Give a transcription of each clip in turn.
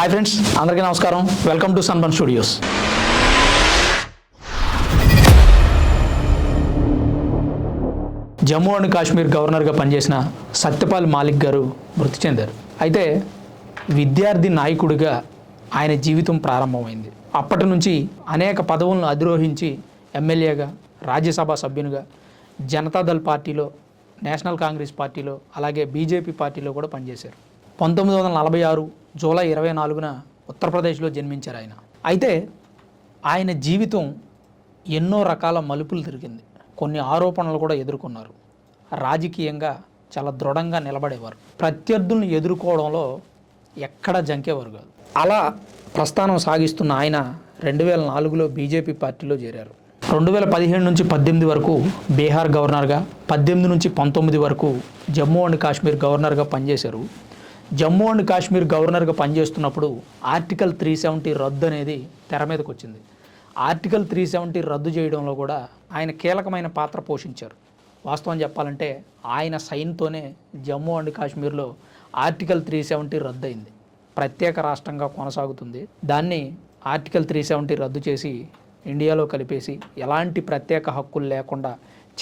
Hi friends అందరికీ నమస్కారం. Welcome to Sunbun studios Jammu and Kashmir గవర్నర్గా పనిచేసిన సత్యపాల్ మాలిక్ గారు మృతి చెందారు. అయితే విద్యార్థి నాయకుడిగా ఆయన జీవితం ప్రారంభమైంది. అప్పటి నుంచి అనేక పదవులను అధిరోహించి ఎమ్మెల్యేగా రాజ్యసభ సభ్యునిగా జనతాదళ్ పార్టీలో నేషనల్ కాంగ్రెస్ పార్టీలో అలాగే బీజేపీ పార్టీలో కూడా పనిచేశారు. పంతొమ్మిది వందల నలభై ఆరు జూలై ఇరవై నాలుగున ఉత్తరప్రదేశ్లో జన్మించారు ఆయన. అయితే ఆయన జీవితం ఎన్నో రకాల మలుపులు తిరిగింది. కొన్ని ఆరోపణలు కూడా ఎదుర్కొన్నారు. రాజకీయంగా చాలా దృఢంగా నిలబడేవారు. ప్రత్యర్థులను ఎదుర్కోవడంలో ఎక్కడ జంకేవారు కాదు. అలా ప్రస్థానం సాగిస్తున్న ఆయన రెండు వేల నాలుగులో బీజేపీ పార్టీలో చేరారు. రెండు వేల పదిహేడు నుంచి పద్దెనిమిది వరకు బీహార్ గవర్నర్గా పద్దెనిమిది నుంచి పంతొమ్మిది వరకు జమ్మూ అండ్ కాశ్మీర్ గవర్నర్గా పనిచేశారు. జమ్మూ అండ్ కాశ్మీర్ గవర్నర్గా పనిచేస్తున్నప్పుడు ఆర్టికల్ త్రీ సెవెంటీ రద్దు అనేది తెర మీదకి వచ్చింది. ఆర్టికల్ త్రీ సెవెంటీ రద్దు చేయడంలో కూడా ఆయన కీలకమైన పాత్ర పోషించారు. వాస్తవం చెప్పాలంటే ఆయన సైన్తోనే జమ్మూ అండ్ కాశ్మీర్లో ఆర్టికల్ త్రీ సెవెంటీ రద్దు అయింది ప్రత్యేక రాష్ట్రంగా కొనసాగుతుంది. దాన్ని ఆర్టికల్ త్రీ సెవెంటీ రద్దు చేసి ఇండియాలో కలిపేసి ఎలాంటి ప్రత్యేక హక్కులు లేకుండా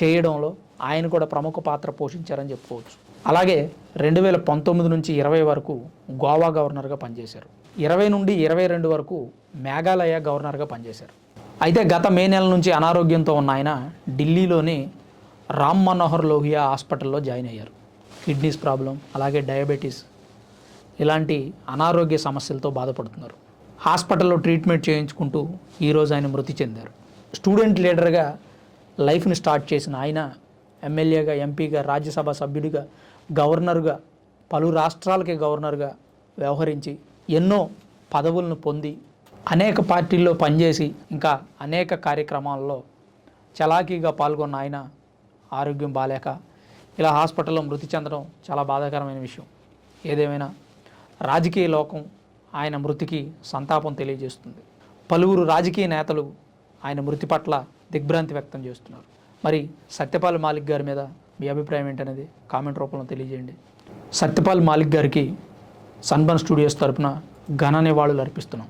చేయడంలో ఆయన కూడా ప్రముఖ పాత్ర పోషించారని చెప్పుకోవచ్చు. అలాగే రెండు వేల పంతొమ్మిది నుంచి ఇరవై వరకు గోవా గవర్నర్గా పనిచేశారు. ఇరవై నుండి ఇరవై రెండు వరకు మేఘాలయ గవర్నర్గా పనిచేశారు. అయితే గత మే నెల నుంచి అనారోగ్యంతో ఉన్న ఆయన ఢిల్లీలోని రామ్ మనోహర్ లోహియా హాస్పిటల్లో జాయిన్ అయ్యారు. కిడ్నీస్ ప్రాబ్లం అలాగే డయాబెటీస్ ఇలాంటి అనారోగ్య సమస్యలతో బాధపడుతున్నారు. హాస్పిటల్లో ట్రీట్మెంట్ చేయించుకుంటూ ఈరోజు ఆయన మృతి చెందారు. స్టూడెంట్ లీడర్గా లైఫ్ని స్టార్ట్ చేసిన ఆయన ఎమ్మెల్యేగా ఎంపీగా రాజ్యసభ సభ్యుడిగా గవర్నర్గా పలు రాష్ట్రాలకి గవర్నర్గా వ్యవహరించి ఎన్నో పదవులను పొంది అనేక పార్టీల్లో పనిచేసి ఇంకా అనేక కార్యక్రమాల్లో చలాకీగా పాల్గొన్న ఆయన ఆరోగ్యం బాలేక ఇలా హాస్పిటల్లో మృతి చెందడం చాలా బాధాకరమైన విషయం. ఏదేమైనా రాజకీయ లోకం ఆయన మృతికి సంతాపం తెలియజేస్తుంది. పలువురు రాజకీయ నేతలు ఆయన మృతి పట్ల దిగ్భ్రాంతి వ్యక్తం చేస్తున్నారు. మరి సత్యపాల్ మాలిక్ గారి మీద మీ అభిప్రాయం ఏంటనేది కామెంట్ రూపంలో తెలియజేయండి. సత్యపాల్ మాలిక్ గారికి సన్బర్న్ స్టూడియోస్ తరపున ఘన నివాళులు అర్పిస్తున్నాం.